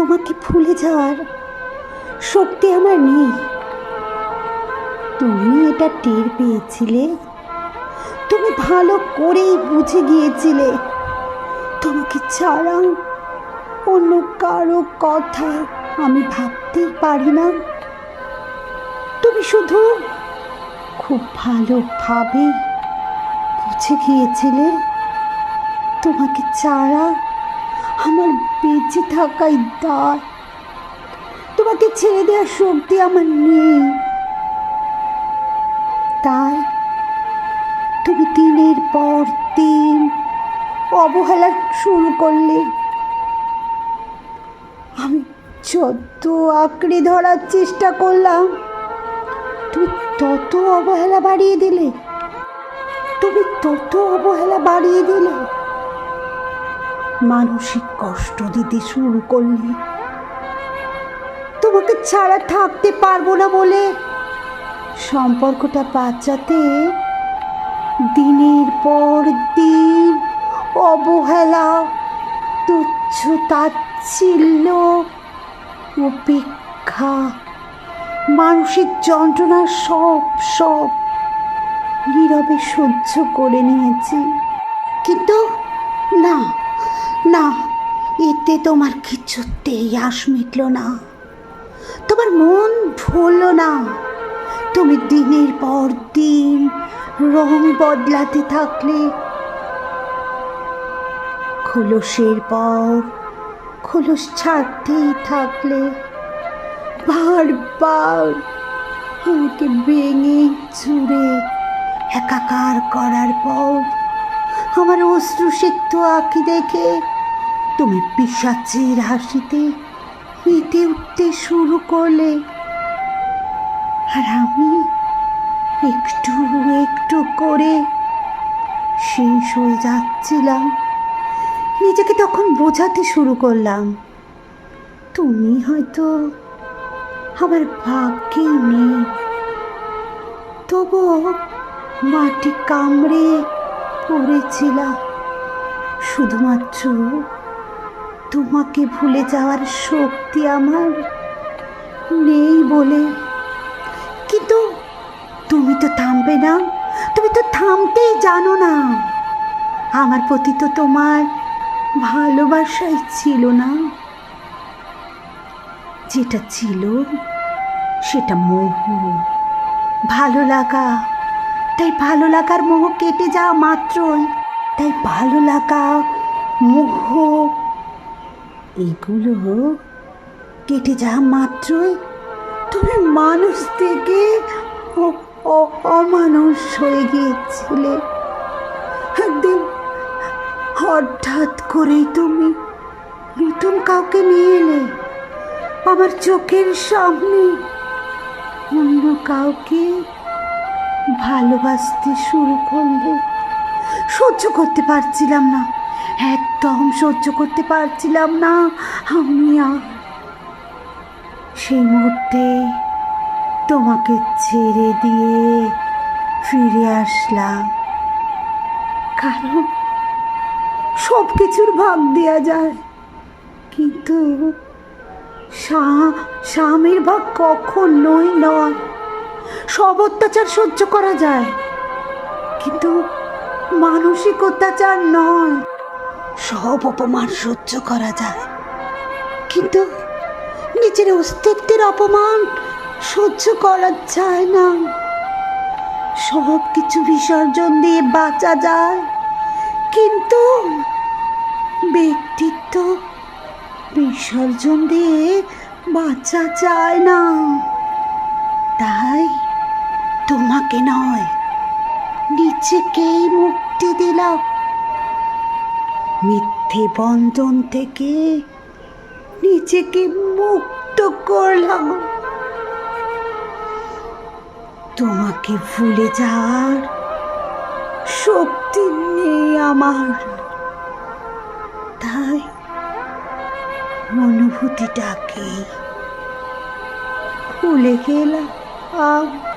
তোমাকে ভুলে যাওয়ার শক্তি আমার নেই। তুমি এটা টের পেয়েছিলে? তুমি ভালো করেই বুঝে গিয়েছিলে। তোমাকে ছাড়া অন্য কারও কথা আমি ভাবতেই পারি না। তুমি শুধু খুব ভালোভাবে বুঝে গিয়েছিলে। তোমাকে ছাড়া আমার বেঁচে থাকাই দায়। তোমাকে ছেড়ে দেওয়ার শক্তি আমার নেই। তাই তুমি দিনের পর দিন অবহেলা শুরু করলে। আমি যত আঁকড়ে ধরার চেষ্টা করলাম, তুমি তত অবহেলা বাড়িয়ে দিলে। তুমি তত অবহেলা বাড়িয়ে দিলে। মানসিক কষ্ট দিতে শুরু করলে। তোমাকে ছাড়া থাকতে পারব না বলে সম্পর্কটা বাঁচাতে দিনের পর দিন অবহেলা তুচ্ছ তাচ্ছিল্য, উপেক্ষা, মানসিক যন্ত্রণা সব সব নীরবে সহ্য করে নিয়েছি। কিন্তু না না, এতে তোমার কিছুতেই আশ মিটল না। তোমার মন ভরল না। তুমি দিনের পর দিন রং বদলাতে থাকলে, খোলসের পর খোলস ছাড়তেই থাকলে, বারবার আমাকে ভেঙে চুড়ে একাকার করার পর আমার অশ্রু সিক্ত আঁকি দেখে তুমি পিসাচের হাসিতে মেতে উঠতে শুরু করলে। আর আমি একটু একটু করে শেষ হয়ে যাচ্ছিলাম। নিজেকে তখন বোঝাতে শুরু করলাম। তুমি হয়তো আমার ভাগ্যেই নেই। তবুও মাটি কামড়ে পড়েছিলাম। শুধুমাত্র তোমাকে ভুলে যাওয়ার শক্তি আমার নেই বলে। কিন্তু তুমি তো থামবে না, তুমি তো থামতেই জানো না। আমার প্রতি তো তোমার ভালোবাসাই ছিল না। যেটা ছিল, সেটা মোহ, ভালো লাগা তাই ভালো লাগার মোহ কেটে যাওয়া মাত্রই, তাই ভালো লাগা, মোহ, এগুলো কেটে যাওয়া মাত্রই তুমি মানুষ থেকে অমানুষ হয়ে গিয়েছিলে। একদিন হঠাৎ করেই তুমি নতুন কাউকে নিয়ে এলে, আমার চোখের সামনে অন্য কাউকে ভালোবাসতে শুরু করলে সহ্য করতে পারছিলাম না। একদম সহ্য করতে পারছিলাম না। আমি সেই মুহূর্তে তোমাকে ছেড়ে দিয়ে ফিরে আসলাম। কারণ সব কিছুর ভাগ দেওয়া যায়। কিন্তু স্বামীর ভাগ কখনোই নয়। সব অত্যাচার সহ্য করা যায়। কিন্তু মানসিক অত্যাচার নয়, সব অপমান সহ্য করা যায়। কিন্তু নিজের অস্তিত্বের অপমান সহ্য করা যায় না। সব কিছু বিসর্জন দিয়ে বাঁচা যায়। কিন্তু ব্যক্তিত্ব বিসর্জন দিয়ে বাঁচা যায় না। তাই তোমাকে নয়, নিজেকেই মুক্তি দিলাম। মিথ্যে বন্ধন থেকে নিজেকে মুক্ত করলাম। তোমাকে ভুলে যাওয়ার শক্তি নেই আমার। তাই অনুভূতিটাকে ভুলে গেলাম।